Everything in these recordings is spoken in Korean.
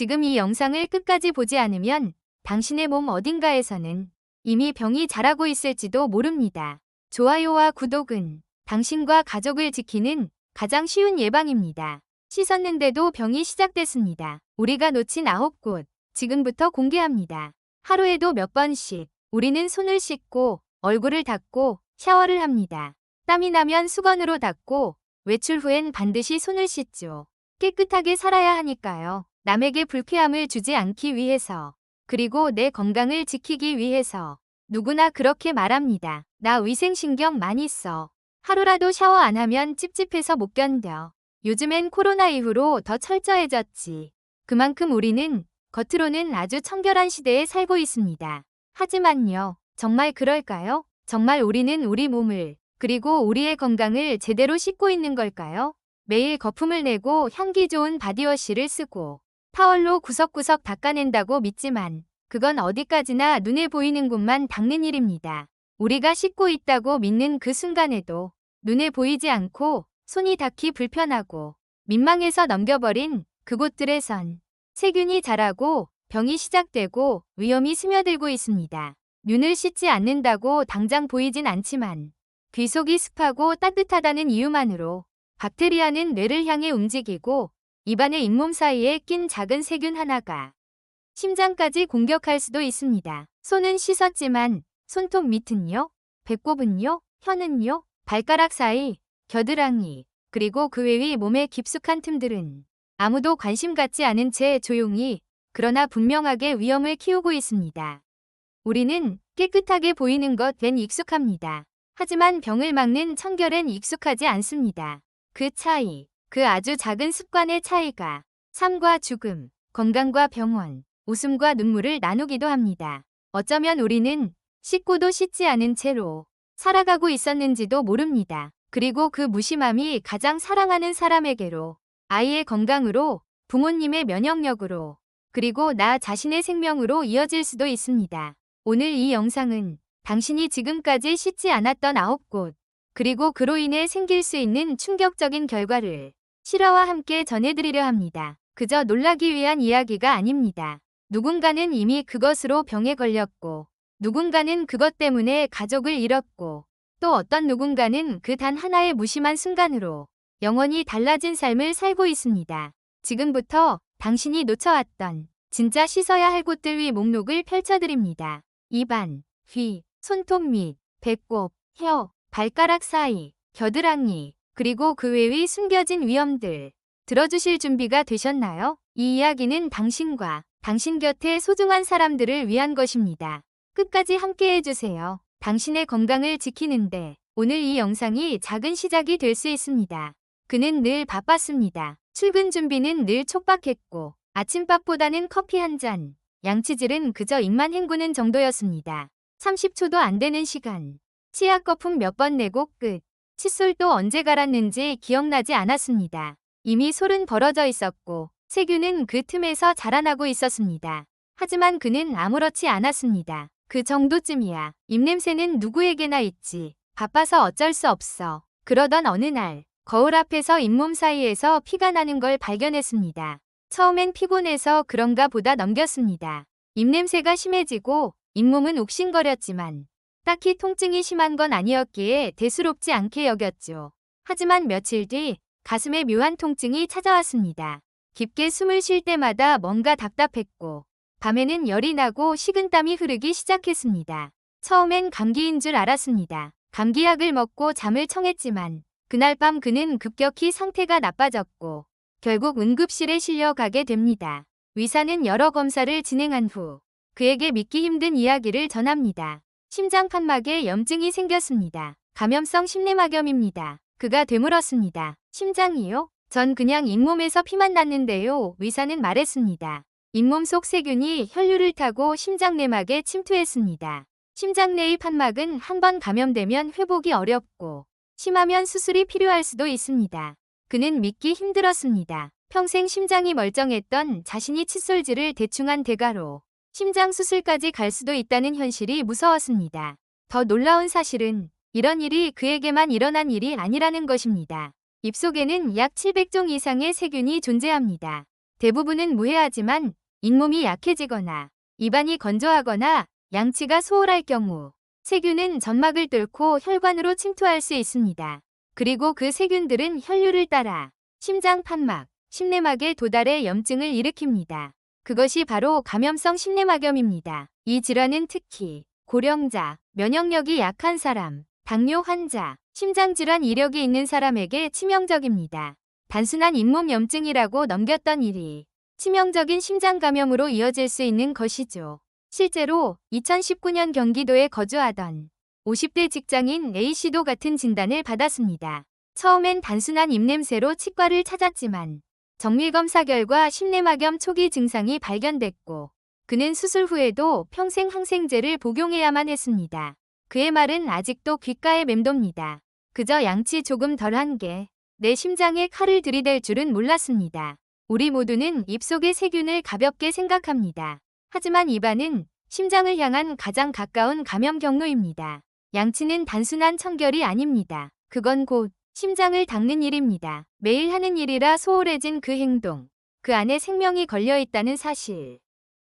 지금 이 영상을 끝까지 보지 않으면 당신의 몸 어딘가에서는 이미 병이 자라고 있을지도 모릅니다. 좋아요와 구독은 당신과 가족을 지키는 가장 쉬운 예방입니다. 씻었는데도 병이 시작됐습니다. 우리가 놓친 아홉 곳 지금부터 공개합니다. 하루에도 몇 번씩 우리는 손을 씻고 얼굴을 닦고 샤워를 합니다. 땀이 나면 수건으로 닦고 외출 후엔 반드시 손을 씻죠. 깨끗하게 살아야 하니까요. 남에게 불쾌함을 주지 않기 위해서 그리고 내 건강을 지키기 위해서 누구나 그렇게 말합니다. 나 위생신경 많이 써. 하루라도 샤워 안 하면 찝찝해서 못 견뎌. 요즘엔 코로나 이후로 더 철저해졌지. 그만큼 우리는 겉으로는 아주 청결한 시대에 살고 있습니다. 하지만요, 정말 그럴까요? 정말 우리는 우리 몸을, 그리고 우리의 건강을 제대로 씻고 있는 걸까요? 매일 거품을 내고 향기 좋은 바디워시를 쓰고 타월로 구석구석 닦아낸다고 믿지만 그건 어디까지나 눈에 보이는 곳만 닦는 일입니다. 우리가 씻고 있다고 믿는 그 순간에도 눈에 보이지 않고 손이 닿기 불편하고 민망해서 넘겨버린 그곳들에선 세균이 자라고 병이 시작되고 위험이 스며들고 있습니다. 눈을 씻지 않는다고 당장 보이진 않지만 귀 속이 습하고 따뜻하다는 이유만으로 박테리아는 뇌를 향해 움직이고 입안의 잇몸 사이에 낀 작은 세균 하나가 심장까지 공격할 수도 있습니다. 손은 씻었지만 손톱 밑은요? 배꼽은요? 혀는요? 발가락 사이, 겨드랑이, 그리고 그 외의 몸의 깊숙한 틈들은 아무도 관심 갖지 않은 채 조용히 그러나 분명하게 위험을 키우고 있습니다. 우리는 깨끗하게 보이는 것엔 익숙합니다. 하지만 병을 막는 청결엔 익숙하지 않습니다. 그 차이, 그 아주 작은 습관의 차이가 삶과 죽음, 건강과 병원, 웃음과 눈물을 나누기도 합니다. 어쩌면 우리는 씻고도 씻지 않은 채로 살아가고 있었는지도 모릅니다. 그리고 그 무심함이 가장 사랑하는 사람에게로 아이의 건강으로 부모님의 면역력으로 그리고 나 자신의 생명으로 이어질 수도 있습니다. 오늘 이 영상은 당신이 지금까지 씻지 않았던 아홉 곳 그리고 그로 인해 생길 수 있는 충격적인 결과를 실화와 함께 전해드리려 합니다. 그저 놀라기 위한 이야기가 아닙니다. 누군가는 이미 그것으로 병에 걸렸고 누군가는 그것 때문에 가족을 잃었고 또 어떤 누군가는 그 단 하나의 무심한 순간으로 영원히 달라진 삶을 살고 있습니다. 지금부터 당신이 놓쳐왔던 진짜 씻어야 할 곳들 위 목록을 펼쳐드립니다. 입안, 귀, 손톱 및 배꼽, 혀, 발가락 사이, 겨드랑이, 그리고 그 외의 숨겨진 위험들. 들어주실 준비가 되셨나요? 이 이야기는 당신과 당신 곁에 소중한 사람들을 위한 것입니다. 끝까지 함께 해주세요. 당신의 건강을 지키는데 오늘 이 영상이 작은 시작이 될 수 있습니다. 그는 늘 바빴습니다. 출근 준비는 늘 촉박했고 아침밥보다는 커피 한 잔, 양치질은 그저 입만 헹구는 정도였습니다. 30초도 안 되는 시간. 치약 거품 몇 번 내고 끝. 칫솔도 언제 갈았는지 기억나지 않았습니다. 이미 솔은 벌어져 있었고 세균은 그 틈에서 자라나고 있었습니다. 하지만 그는 아무렇지 않았습니다. 그 정도쯤이야. 입냄새는 누구에게나 있지. 바빠서 어쩔 수 없어. 그러던 어느 날 거울 앞에서 잇몸 사이에서 피가 나는 걸 발견했습니다. 처음엔 피곤해서 그런가 보다 넘겼습니다. 입냄새가 심해지고 잇몸은 욱신거렸지만 딱히 통증이 심한 건 아니었기에 대수롭지 않게 여겼죠. 하지만 며칠 뒤 가슴에 묘한 통증이 찾아왔습니다. 깊게 숨을 쉴 때마다 뭔가 답답했고 밤에는 열이 나고 식은땀이 흐르기 시작했습니다. 처음엔 감기인 줄 알았습니다. 감기약을 먹고 잠을 청했지만 그날 밤 그는 급격히 상태가 나빠졌고 결국 응급실에 실려가게 됩니다. 의사는 여러 검사를 진행한 후 그에게 믿기 힘든 이야기를 전합니다. 심장 판막에 염증이 생겼습니다. 감염성 심내막염입니다. 그가 되물었습니다. 심장이요? 전 그냥 잇몸에서 피만 났는데요. 의사는 말했습니다. 잇몸 속 세균이 혈류를 타고 심장 내막에 침투했습니다. 심장 내의 판막은 한 번 감염되면 회복이 어렵고 심하면 수술이 필요할 수도 있습니다. 그는 믿기 힘들었습니다. 평생 심장이 멀쩡했던 자신이 칫솔질을 대충한 대가로 심장 수술까지 갈 수도 있다는 현실이 무서웠습니다. 더 놀라운 사실은 이런 일이 그에게만 일어난 일이 아니라는 것입니다. 입속에는 약 700종 이상의 세균이 존재합니다. 대부분은 무해하지만 잇몸이 약해지거나 입안이 건조하거나 양치가 소홀할 경우 세균은 점막을 뚫고 혈관으로 침투할 수 있습니다. 그리고 그 세균들은 혈류를 따라 심장 판막, 심내막에 도달해 염증을 일으킵니다. 그것이 바로 감염성 심내막염입니다. 이 질환은 특히 고령자, 면역력이 약한 사람, 당뇨 환자, 심장질환 이력이 있는 사람에게 치명적입니다. 단순한 잇몸 염증이라고 넘겼던 일이 치명적인 심장 감염으로 이어질 수 있는 것이죠. 실제로 2019년 경기도에 거주하던 50대 직장인 A씨도 같은 진단을 받았습니다. 처음엔 단순한 입냄새로 치과를 찾았지만 정밀검사 결과 심내막염 초기 증상이 발견됐고 그는 수술 후에도 평생 항생제를 복용해야만 했습니다. 그의 말은 아직도 귓가에 맴돕니다. 그저 양치 조금 덜한 게 내 심장에 칼을 들이댈 줄은 몰랐습니다. 우리 모두는 입속의 세균을 가볍게 생각합니다. 하지만 입안은 심장을 향한 가장 가까운 감염 경로입니다. 양치는 단순한 청결이 아닙니다. 그건 곧 심장을 닦는 일입니다. 매일 하는 일이라 소홀해진 그 행동. 그 안에 생명이 걸려 있다는 사실.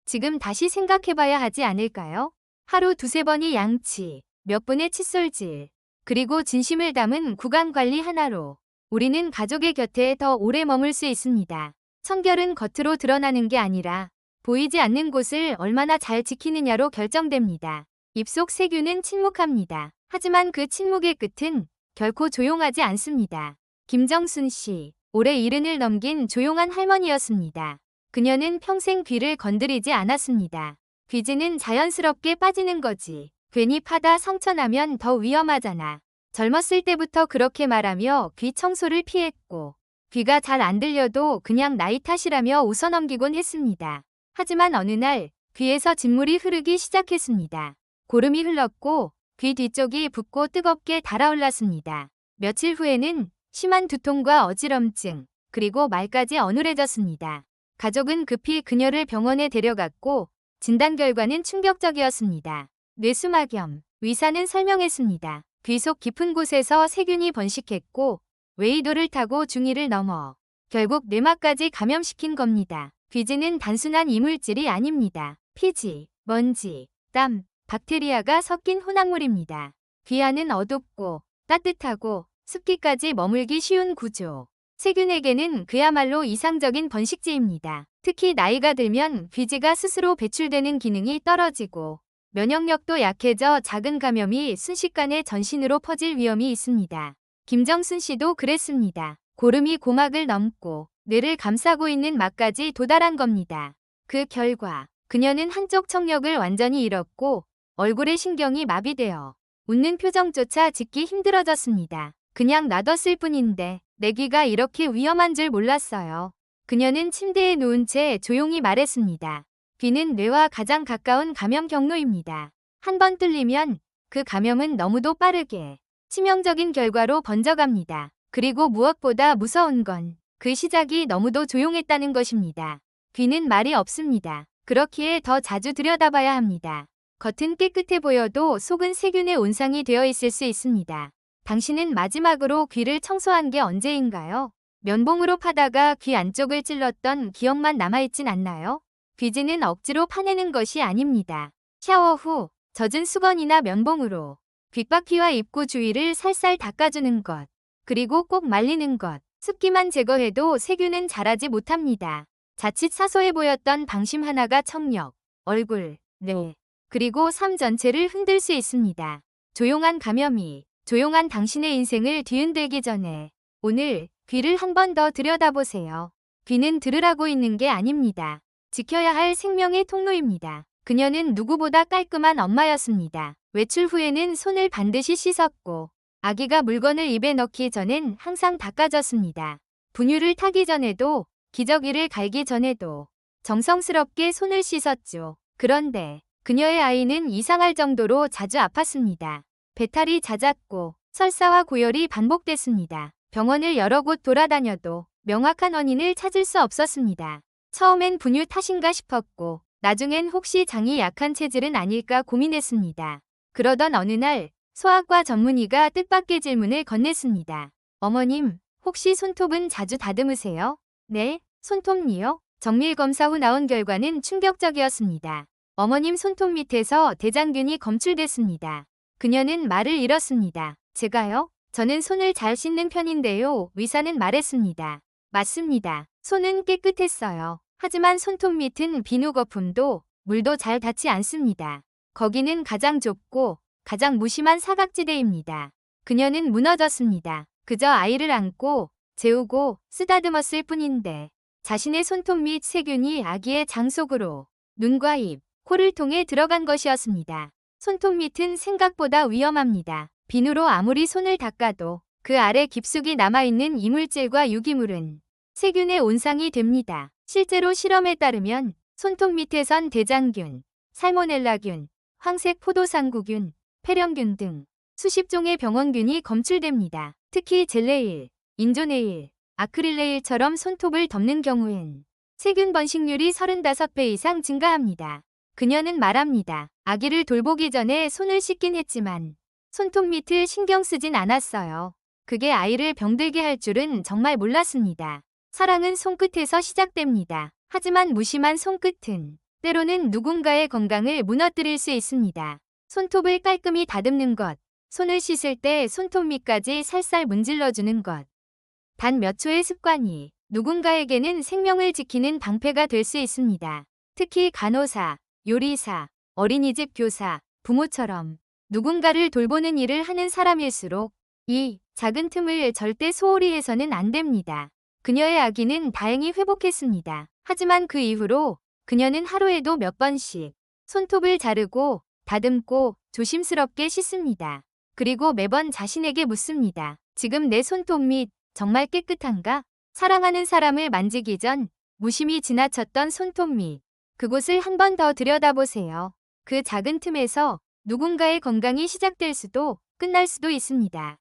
지금 다시 생각해봐야 하지 않을까요? 하루 두세 번이 양치, 몇 분의 칫솔질, 그리고 진심을 담은 구강 관리 하나로 우리는 가족의 곁에 더 오래 머물 수 있습니다. 청결은 겉으로 드러나는 게 아니라 보이지 않는 곳을 얼마나 잘 지키느냐로 결정됩니다. 입속 세균은 침묵합니다. 하지만 그 침묵의 끝은 결코 조용하지 않습니다. 김정순 씨, 올해 이른을 넘긴 조용한 할머니였습니다. 그녀는 평생 귀를 건드리지 않았습니다. 귀지는 자연스럽게 빠지는 거지. 괜히 파다 상처나면 더 위험하잖아. 젊었을 때부터 그렇게 말하며 귀 청소를 피했고 귀가 잘 안 들려도 그냥 나이 탓이라며 웃어넘기곤 했습니다. 하지만 어느 날 귀에서 진물이 흐르기 시작했습니다. 고름이 흘렀고 귀 뒤쪽이 붓고 뜨겁게 달아올랐습니다. 며칠 후에는 심한 두통과 어지럼증, 그리고 말까지 어눌해졌습니다. 가족은 급히 그녀를 병원에 데려갔고 진단 결과는 충격적이었습니다. 뇌수막염, 의사는 설명했습니다. 귀속 깊은 곳에서 세균이 번식했고 웨이도를 타고 중위를 넘어 결국 뇌막까지 감염시킨 겁니다. 귀지는 단순한 이물질이 아닙니다. 피지, 먼지, 땀, 박테리아가 섞인 혼합물입니다. 귀 안은 어둡고 따뜻하고 습기까지 머물기 쉬운 구조. 세균에게는 그야말로 이상적인 번식지입니다. 특히 나이가 들면 귀지가 스스로 배출되는 기능이 떨어지고 면역력도 약해져 작은 감염이 순식간에 전신으로 퍼질 위험이 있습니다. 김정순 씨도 그랬습니다. 고름이 고막을 넘고 뇌를 감싸고 있는 막까지 도달한 겁니다. 그 결과 그녀는 한쪽 청력을 완전히 잃었고 얼굴의 신경이 마비되어 웃는 표정조차 짓기 힘들어졌습니다. 그냥 놔뒀을 뿐인데 내 귀가 이렇게 위험한 줄 몰랐어요. 그녀는 침대에 누운 채 조용히 말했습니다. 귀는 뇌와 가장 가까운 감염 경로입니다. 한 번 뚫리면 그 감염은 너무도 빠르게 치명적인 결과로 번져갑니다. 그리고 무엇보다 무서운 건 그 시작이 너무도 조용했다는 것입니다. 귀는 말이 없습니다. 그렇기에 더 자주 들여다봐야 합니다. 겉은 깨끗해 보여도 속은 세균의 온상이 되어 있을 수 있습니다. 당신은 마지막으로 귀를 청소한 게 언제인가요? 면봉으로 파다가 귀 안쪽을 찔렀던 기억만 남아있진 않나요? 귀지는 억지로 파내는 것이 아닙니다. 샤워 후 젖은 수건이나 면봉으로 귓바퀴와 입구 주위를 살살 닦아주는 것, 그리고 꼭 말리는 것, 습기만 제거해도 세균은 자라지 못합니다. 자칫 사소해 보였던 방심 하나가 청력, 얼굴, 뇌, 그리고 삶 전체를 흔들 수 있습니다. 조용한 감염이 조용한 당신의 인생을 뒤흔들기 전에 오늘 귀를 한 번 더 들여다보세요. 귀는 들으라고 있는 게 아닙니다. 지켜야 할 생명의 통로입니다. 그녀는 누구보다 깔끔한 엄마였습니다. 외출 후에는 손을 반드시 씻었고 아기가 물건을 입에 넣기 전엔 항상 닦아줬습니다. 분유를 타기 전에도 기저귀를 갈기 전에도 정성스럽게 손을 씻었죠. 그런데 그녀의 아이는 이상할 정도로 자주 아팠습니다. 배탈이 잦았고 설사와 고열이 반복됐습니다. 병원을 여러 곳 돌아다녀도 명확한 원인을 찾을 수 없었습니다. 처음엔 분유 탓인가 싶었고 나중엔 혹시 장이 약한 체질은 아닐까 고민했습니다. 그러던 어느 날 소아과 전문의가 뜻밖의 질문을 건넸습니다. 어머님, 혹시 손톱은 자주 다듬으세요? 네, 손톱니요? 정밀 검사 후 나온 결과는 충격적이었습니다. 어머님 손톱 밑에서 대장균이 검출됐습니다. 그녀는 말을 잃었습니다. 제가요? 저는 손을 잘 씻는 편인데요. 의사는 말했습니다. 맞습니다. 손은 깨끗했어요. 하지만 손톱 밑은 비누 거품도 물도 잘 닿지 않습니다. 거기는 가장 좁고 가장 무심한 사각지대입니다. 그녀는 무너졌습니다. 그저 아이를 안고 재우고 쓰다듬었을 뿐인데 자신의 손톱 및 세균이 아기의 장 속으로 눈과 입, 코를 통해 들어간 것이었습니다. 손톱 밑은 생각보다 위험합니다. 비누로 아무리 손을 닦아도 그 아래 깊숙이 남아있는 이물질과 유기물은 세균의 온상이 됩니다. 실제로 실험에 따르면 손톱 밑에선 대장균, 살모넬라균, 황색 포도상구균, 폐렴균 등 수십 종의 병원균이 검출됩니다. 특히 젤레일, 인조네일, 아크릴레일처럼 손톱을 덮는 경우엔 세균 번식률이 35배 이상 증가합니다. 그녀는 말합니다. 아기를 돌보기 전에 손을 씻긴 했지만 손톱 밑을 신경 쓰진 않았어요. 그게 아이를 병들게 할 줄은 정말 몰랐습니다. 사랑은 손끝에서 시작됩니다. 하지만 무심한 손끝은 때로는 누군가의 건강을 무너뜨릴 수 있습니다. 손톱을 깔끔히 다듬는 것, 손을 씻을 때 손톱 밑까지 살살 문질러주는 것. 단 몇 초의 습관이 누군가에게는 생명을 지키는 방패가 될 수 있습니다. 특히 간호사, 요리사, 어린이집 교사, 부모처럼 누군가를 돌보는 일을 하는 사람일수록 이 작은 틈을 절대 소홀히 해서는 안 됩니다. 그녀의 아기는 다행히 회복했습니다. 하지만 그 이후로 그녀는 하루에도 몇 번씩 손톱을 자르고 다듬고 조심스럽게 씻습니다. 그리고 매번 자신에게 묻습니다. 지금 내 손톱 밑 정말 깨끗한가? 사랑하는 사람을 만지기 전 무심히 지나쳤던 손톱 밑 그곳을 한 번 더 들여다보세요. 그 작은 틈에서 누군가의 건강이 시작될 수도 끝날 수도 있습니다.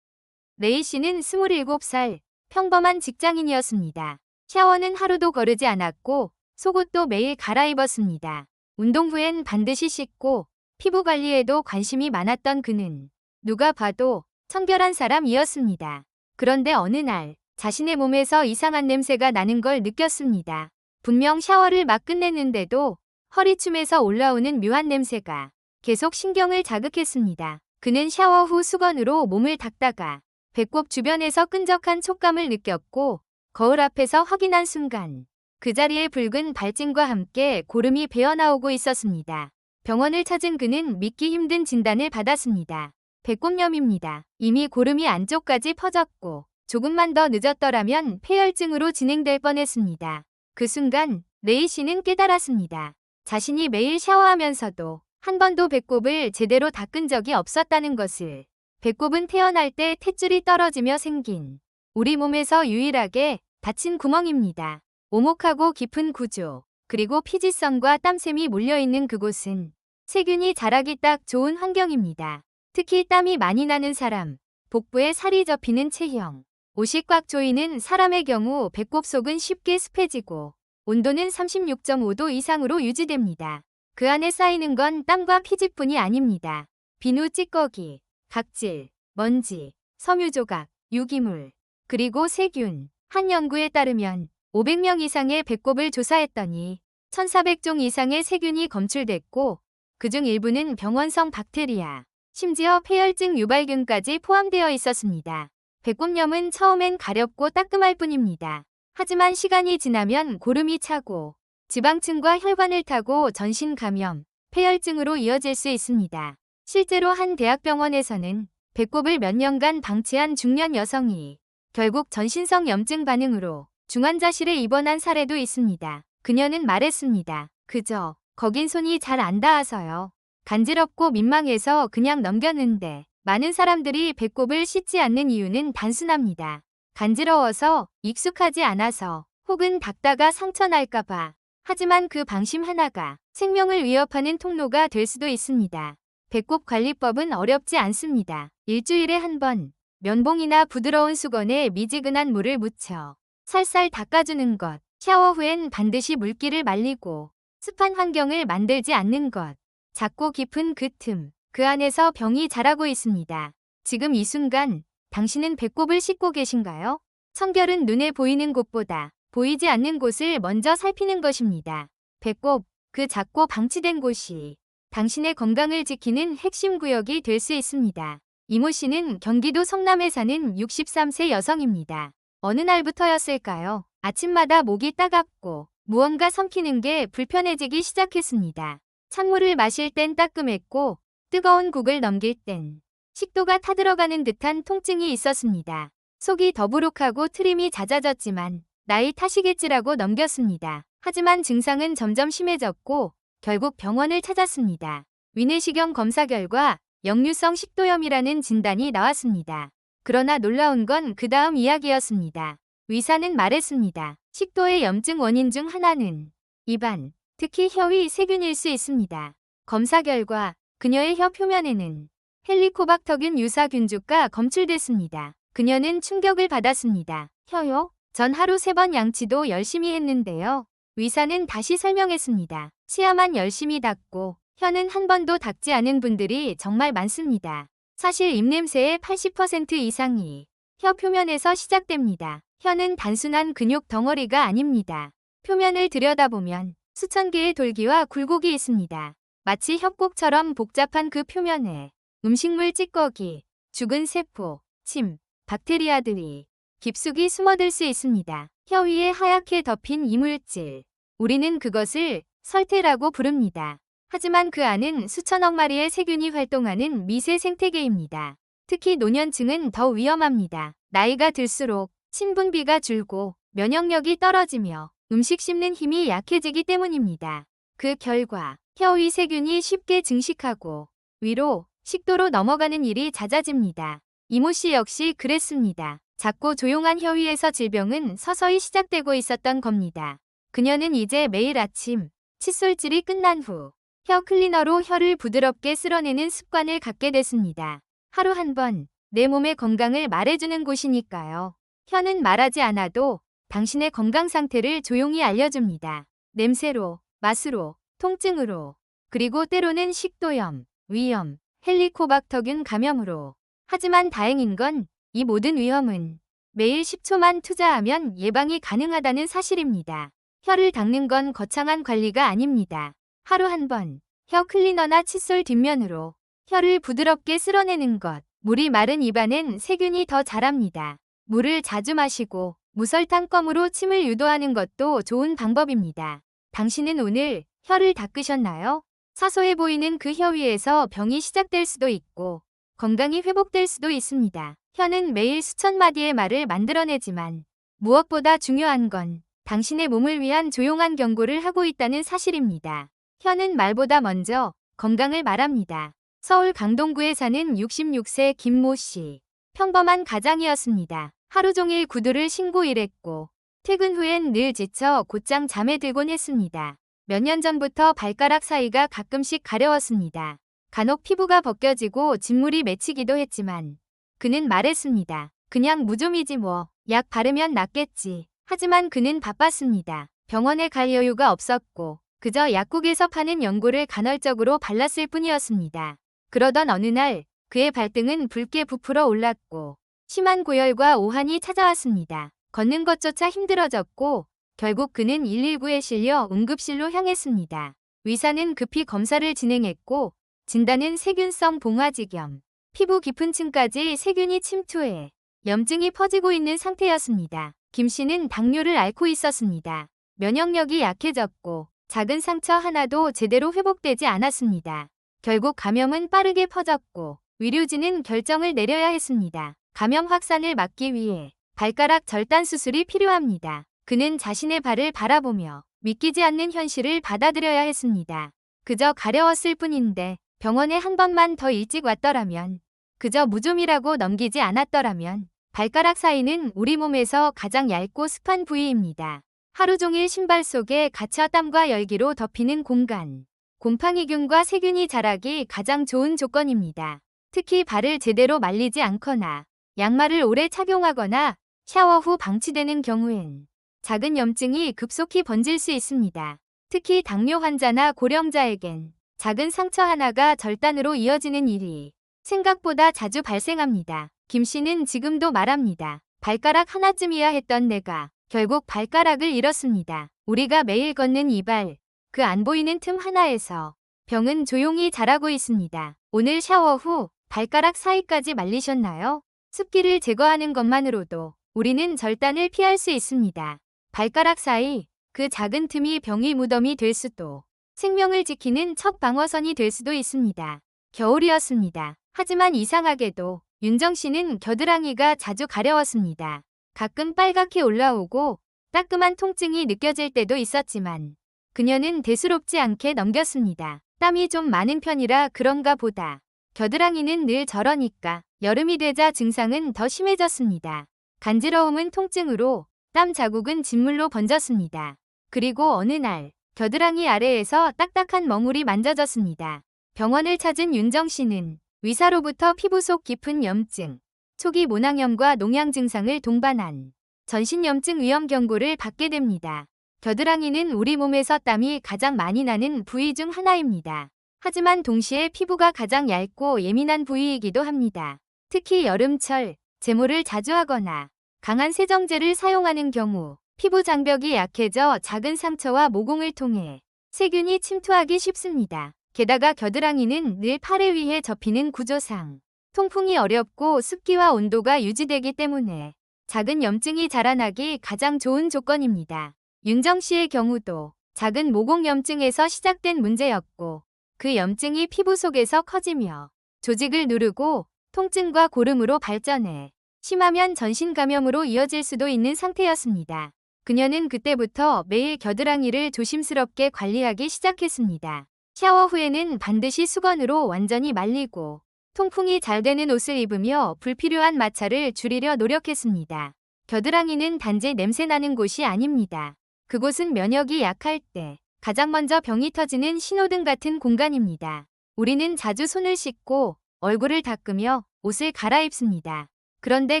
레이 씨는 27살 평범한 직장인이었습니다. 샤워는 하루도 거르지 않았고 속옷도 매일 갈아입었습니다. 운동 후엔 반드시 씻고 피부 관리에도 관심이 많았던 그는 누가 봐도 청결한 사람이었습니다. 그런데 어느 날 자신의 몸에서 이상한 냄새가 나는 걸 느꼈습니다. 분명 샤워를 막 끝냈는데도 허리춤에서 올라오는 묘한 냄새가 계속 신경을 자극했습니다. 그는 샤워 후 수건으로 몸을 닦다가 배꼽 주변에서 끈적한 촉감을 느꼈고 거울 앞에서 확인한 순간 그 자리에 붉은 발진과 함께 고름이 배어나오고 있었습니다. 병원을 찾은 그는 믿기 힘든 진단을 받았습니다. 배꼽염입니다. 이미 고름이 안쪽까지 퍼졌고 조금만 더 늦었더라면 폐혈증으로 진행될 뻔했습니다. 그 순간 레이 씨는 깨달았습니다. 자신이 매일 샤워하면서도 한 번도 배꼽을 제대로 닦은 적이 없었다는 것을. 배꼽은 태어날 때 탯줄이 떨어지며 생긴 우리 몸에서 유일하게 닫힌 구멍입니다. 오목하고 깊은 구조, 그리고 피지성과 땀샘이 몰려있는 그곳은 세균이 자라기 딱 좋은 환경입니다. 특히 땀이 많이 나는 사람, 복부에 살이 접히는 체형, 옷이 꽉 조이는 사람의 경우 배꼽 속은 쉽게 습해지고 온도는 36.5도 이상으로 유지됩니다. 그 안에 쌓이는 건 땀과 피지뿐이 아닙니다. 비누 찌꺼기, 각질, 먼지, 섬유 조각, 유기물, 그리고 세균. 한 연구에 따르면 500명 이상의 배꼽을 조사했더니 1400종 이상의 세균이 검출됐고 그중 일부는 병원성 박테리아, 심지어 폐혈증 유발균까지 포함되어 있었습니다. 배꼽염은 처음엔 가렵고 따끔할 뿐입니다. 하지만 시간이 지나면 고름이 차고 지방층과 혈관을 타고 전신 감염, 폐혈증으로 이어질 수 있습니다. 실제로 한 대학병원에서는 배꼽을 몇 년간 방치한 중년 여성이 결국 전신성 염증 반응으로 중환자실에 입원한 사례도 있습니다. 그녀는 말했습니다. 그저 거긴 손이 잘 안 닿아서요. 간지럽고 민망해서 그냥 넘겼는데 많은 사람들이 배꼽을 씻지 않는 이유는 단순합니다. 간지러워서 익숙하지 않아서 혹은 닦다가 상처 날까봐. 하지만 그 방심 하나가 생명을 위협하는 통로가 될 수도 있습니다. 배꼽 관리법은 어렵지 않습니다. 일주일에 한 번 면봉이나 부드러운 수건에 미지근한 물을 묻혀 살살 닦아주는 것. 샤워 후엔 반드시 물기를 말리고 습한 환경을 만들지 않는 것. 작고 깊은 그 틈, 그 안에서 병이 자라고 있습니다. 지금 이 순간 당신은 배꼽을 씻고 계신가요? 청결은 눈에 보이는 곳보다 보이지 않는 곳을 먼저 살피는 것입니다. 배꼽, 그 작고 방치된 곳이 당신의 건강을 지키는 핵심 구역이 될 수 있습니다. 이모 씨는 경기도 성남에 사는 63세 여성입니다. 어느 날부터였을까요? 아침마다 목이 따갑고 무언가 삼키는 게 불편해지기 시작했습니다. 찬물을 마실 땐 따끔했고 뜨거운 국을 넘길 땐 식도가 타들어가는 듯한 통증이 있었습니다. 속이 더부룩하고 트림이 잦아졌지만 나이 탓이겠지라고 넘겼습니다. 하지만 증상은 점점 심해졌고 결국 병원을 찾았습니다. 위내시경 검사 결과 역류성 식도염이라는 진단이 나왔습니다. 그러나 놀라운 건 그 다음 이야기였습니다. 의사는 말했습니다. 식도의 염증 원인 중 하나는 입안, 특히 혀위 세균일 수 있습니다. 검사 결과 그녀의 혀 표면에는 헬리코박터균 유사 균주가 검출됐습니다. 그녀는 충격을 받았습니다. 혀요? 전 하루 세 번 양치도 열심히 했는데요. 의사는 다시 설명했습니다. 치아만 열심히 닦고 혀는 한 번도 닦지 않은 분들이 정말 많습니다. 사실 입냄새의 80% 이상이 혀 표면에서 시작됩니다. 혀는 단순한 근육 덩어리가 아닙니다. 표면을 들여다보면 수천 개의 돌기와 굴곡이 있습니다. 마치 협곡처럼 복잡한 그 표면에 음식물 찌꺼기, 죽은 세포, 침, 박테리아들이 깊숙이 숨어들 수 있습니다. 혀 위에 하얗게 덮인 이물질. 우리는 그것을 설태라고 부릅니다. 하지만 그 안은 수천억 마리의 세균이 활동하는 미세 생태계입니다. 특히 노년층은 더 위험합니다. 나이가 들수록 신분비가 줄고 면역력이 떨어지며 음식 씹는 힘이 약해지기 때문입니다. 그 결과 혀위 세균이 쉽게 증식하고 위로 식도로 넘어가는 일이 잦아집니다. 이모 씨 역시 그랬습니다. 작고 조용한 혀위에서 질병은 서서히 시작되고 있었던 겁니다. 그녀는 이제 매일 아침 칫솔질이 끝난 후 혀 클리너로 혀를 부드럽게 쓸어내는 습관을 갖게 됐습니다. 하루 한 번 내 몸의 건강을 말해주는 곳이니까요. 혀는 말하지 않아도 당신의 건강 상태를 조용히 알려줍니다. 냄새로, 맛으로, 통증으로, 그리고 때로는 식도염, 위염, 헬리코박터균 감염으로. 하지만 다행인 건 이 모든 위험은 매일 10초만 투자하면 예방이 가능하다는 사실입니다. 혀를 닦는 건 거창한 관리가 아닙니다. 하루 한 번, 혀 클리너나 칫솔 뒷면으로 혀를 부드럽게 쓸어내는 것. 물이 마른 입안엔 세균이 더 자랍니다. 물을 자주 마시고 무설탕 껌으로 침을 유도하는 것도 좋은 방법입니다. 당신은 오늘 혀를 닦으셨나요? 사소해 보이는 그 혀 위에서 병이 시작될 수도 있고 건강이 회복될 수도 있습니다. 혀는 매일 수천 마디의 말을 만들어내지만 무엇보다 중요한 건 당신의 몸을 위한 조용한 경고를 하고 있다는 사실입니다. 혀는 말보다 먼저 건강을 말합니다. 서울 강동구에 사는 66세 김모 씨. 평범한 가장이었습니다. 하루 종일 구두를 신고 일했고 퇴근 후엔 늘 지쳐 곧장 잠에 들곤 했습니다. 몇 년 전부터 발가락 사이가 가끔씩 가려웠습니다. 간혹 피부가 벗겨지고 진물이 맺히기도 했지만 그는 말했습니다. 그냥 무좀이지 뭐. 약 바르면 낫겠지. 하지만 그는 바빴습니다. 병원에 갈 여유가 없었고 그저 약국에서 파는 연고를 간헐적으로 발랐을 뿐이었습니다. 그러던 어느 날 그의 발등은 붉게 부풀어 올랐고 심한 고열과 오한이 찾아왔습니다. 걷는 것조차 힘들어졌고 결국 그는 119에 실려 응급실로 향했습니다. 의사는 급히 검사를 진행했고 진단은 세균성 봉화지 겸, 피부 깊은 층까지 세균이 침투해 염증이 퍼지고 있는 상태였습니다. 김 씨는 당뇨를 앓고 있었습니다. 면역력이 약해졌고 작은 상처 하나도 제대로 회복되지 않았습니다. 결국 감염은 빠르게 퍼졌고 의료진은 결정을 내려야 했습니다. 감염 확산을 막기 위해 발가락 절단 수술이 필요합니다. 그는 자신의 발을 바라보며 믿기지 않는 현실을 받아들여야 했습니다. 그저 가려웠을 뿐인데 병원에 한 번만 더 일찍 왔더라면 그저 무좀이라고 넘기지 않았더라면 발가락 사이는 우리 몸에서 가장 얇고 습한 부위입니다. 하루 종일 신발 속에 갇혀 땀과 열기로 덮이는 공간. 곰팡이균과 세균이 자라기 가장 좋은 조건입니다. 특히 발을 제대로 말리지 않거나 양말을 오래 착용하거나 샤워 후 방치되는 경우엔 작은 염증이 급속히 번질 수 있습니다. 특히 당뇨 환자나 고령자에겐 작은 상처 하나가 절단으로 이어지는 일이 생각보다 자주 발생합니다. 김 씨는 지금도 말합니다. 발가락 하나쯤이야 했던 내가 결국 발가락을 잃었습니다. 우리가 매일 걷는 이발, 그 안 보이는 틈 하나에서 병은 조용히 자라고 있습니다. 오늘 샤워 후 발가락 사이까지 말리셨나요? 습기를 제거하는 것만으로도 우리는 절단을 피할 수 있습니다. 발가락 사이 그 작은 틈이 병의 무덤이 될 수도 생명을 지키는 첫 방어선이 될 수도 있습니다. 겨울이었습니다. 하지만 이상하게도 윤정 씨는 겨드랑이가 자주 가려웠습니다. 가끔 빨갛게 올라오고 따끔한 통증이 느껴질 때도 있었지만 그녀는 대수롭지 않게 넘겼습니다. 땀이 좀 많은 편이라 그런가 보다. 겨드랑이는 늘 저러니까 여름이 되자 증상은 더 심해졌습니다. 간지러움은 통증으로 땀 자국은 진물로 번졌습니다. 그리고 어느 날 겨드랑이 아래에서 딱딱한 멍울이 만져졌습니다. 병원을 찾은 윤정 씨는 위사로부터 피부 속 깊은 염증, 초기 모낭염과 농양 증상을 동반한 전신염증 위험 경고를 받게 됩니다. 겨드랑이는 우리 몸에서 땀이 가장 많이 나는 부위 중 하나입니다. 하지만 동시에 피부가 가장 얇고 예민한 부위이기도 합니다. 특히 여름철, 제모를 자주 하거나 강한 세정제를 사용하는 경우 피부 장벽이 약해져 작은 상처와 모공을 통해 세균이 침투하기 쉽습니다. 게다가 겨드랑이는 늘 팔에 위해 접히는 구조상 통풍이 어렵고 습기와 온도가 유지되기 때문에 작은 염증이 자라나기 가장 좋은 조건입니다. 윤정 씨의 경우도 작은 모공 염증에서 시작된 문제였고 그 염증이 피부 속에서 커지며 조직을 누르고 통증과 고름으로 발전해 심하면 전신 감염으로 이어질 수도 있는 상태였습니다. 그녀는 그때부터 매일 겨드랑이를 조심스럽게 관리하기 시작했습니다. 샤워 후에는 반드시 수건으로 완전히 말리고 통풍이 잘 되는 옷을 입으며 불필요한 마찰을 줄이려 노력했습니다. 겨드랑이는 단지 냄새나는 곳이 아닙니다. 그곳은 면역이 약할 때 가장 먼저 병이 터지는 신호등 같은 공간입니다. 우리는 자주 손을 씻고 얼굴을 닦으며 옷을 갈아입습니다. 그런데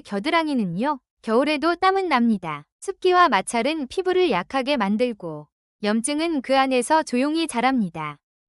겨드랑이는요, 겨울에도 땀은 납니다. 습기와 마찰은 피부를 약하게 만들고 염증은 그 안에서 조용히 자랍니다.